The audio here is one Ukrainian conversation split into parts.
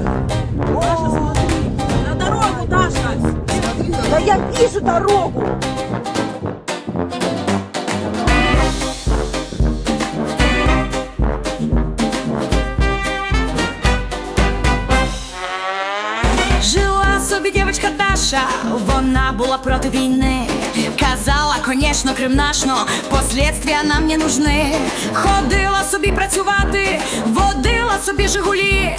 Даша, смотри. На дорогу, Даша. Да я вижу дорогу! Жила собі дівчинка Даша, вона була проти війни. Казала, конечно, кримнашно, последствия нам не нужны. Ходила собі працювати, водила собі Жигулі,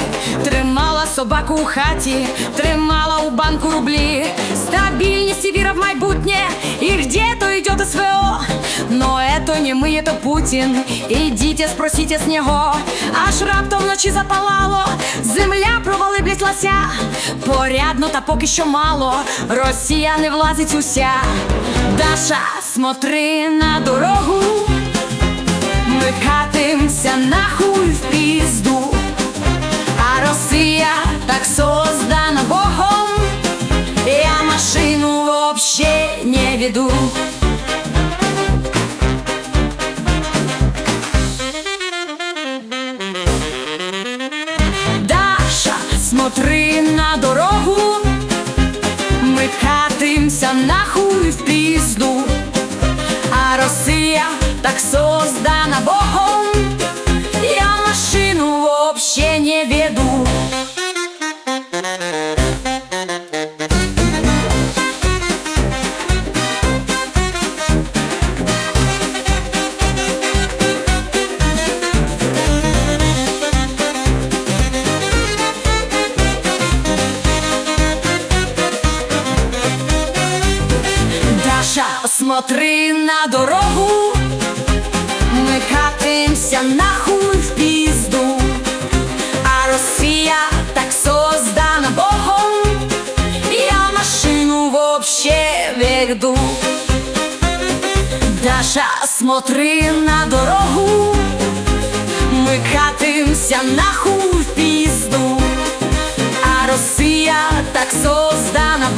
собаку у хаті, тримала у банку рублі. Стабільність і віра в майбутнє, і где-то идет СВО. Но это не мы, это Путін. Ідіть, спросіть з нього. Аж раптом вночі запалало, земля провалиблітлася. Порядно, та поки що мало. Росія не влазить уся. Даша, смотри на дорогу. Ми катимся нахуй Не. Даша, смотри на дорогу, ми катимся нахуй в пізду, Даша, смотри на дорогу, ми катимся нахуй в пізду, а Росія так создана Богом, я машину вообще веду. Даша, смотри на дорогу, ми катимся нахуй в пізду, а Росія так создана